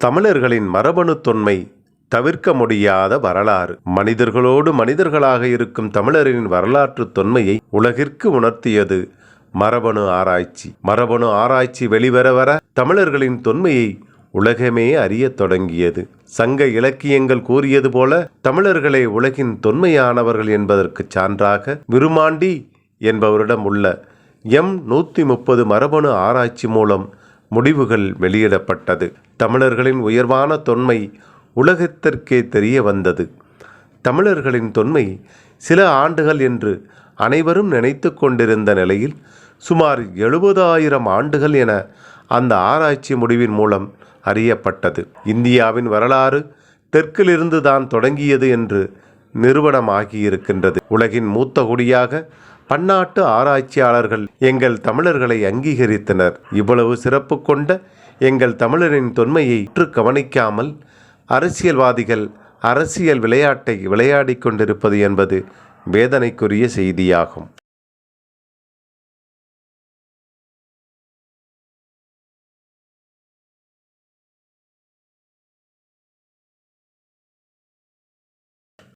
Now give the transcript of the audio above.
தமிழர்களின் மரபணு தொன்மை தவிர்க்க முடியாத வரலாறு. மனிதர்களோடு மனிதர்களாக இருக்கும் தமிழரின் வரலாற்று தொன்மையை உலகிற்கு உணர்த்தியது மரபணு ஆராய்ச்சி. மரபணு ஆராய்ச்சி வெளிவர வர தமிழர்களின் தொன்மையை உலகமே அறியத் தொடங்கியது. சங்க இலக்கியங்கள் கூறியது போல தமிழர்களே உலகின் தொன்மையானவர்கள் என்பதற்கு சான்றாக விருமாண்டி என்பவரிடம் உள்ள எம் நூற்றி முப்பது மரபணு ஆராய்ச்சி மூலம் முடிவுகள் வெளியிடப்பட்டது. தமிழர்களின் உயர்வான தொன்மை உலகத்திற்கே தெரிய வந்தது. தமிழர்களின் தொன்மை சில ஆண்டுகள் என்று அனைவரும் நினைத்து கொண்டிருந்த நிலையில் சுமார் எழுபதாயிரம் ஆண்டுகள் என அந்த ஆராய்ச்சி முடிவின் மூலம் அறியப்பட்டது. இந்தியாவின் வரலாறு தெற்கிலிருந்து தான் தொடங்கியது என்று நிறுவனமாகியிருக்கின்றது. உலகின் மூத்த குடியாக பன்னாட்டு ஆராய்ச்சியாளர்கள் எங்கள் தமிழர்களை அங்கீகரித்தனர். இவ்வளவு சிறப்பு கொண்ட எங்கள் தமிழரின் தொன்மையை உற்று கவனிக்காமல் அரசியல்வாதிகள் அரசியல் விளையாட்டை விளையாடிக் கொண்டிருப்பது என்பது வேதனைக்குரிய செய்தியாகும்.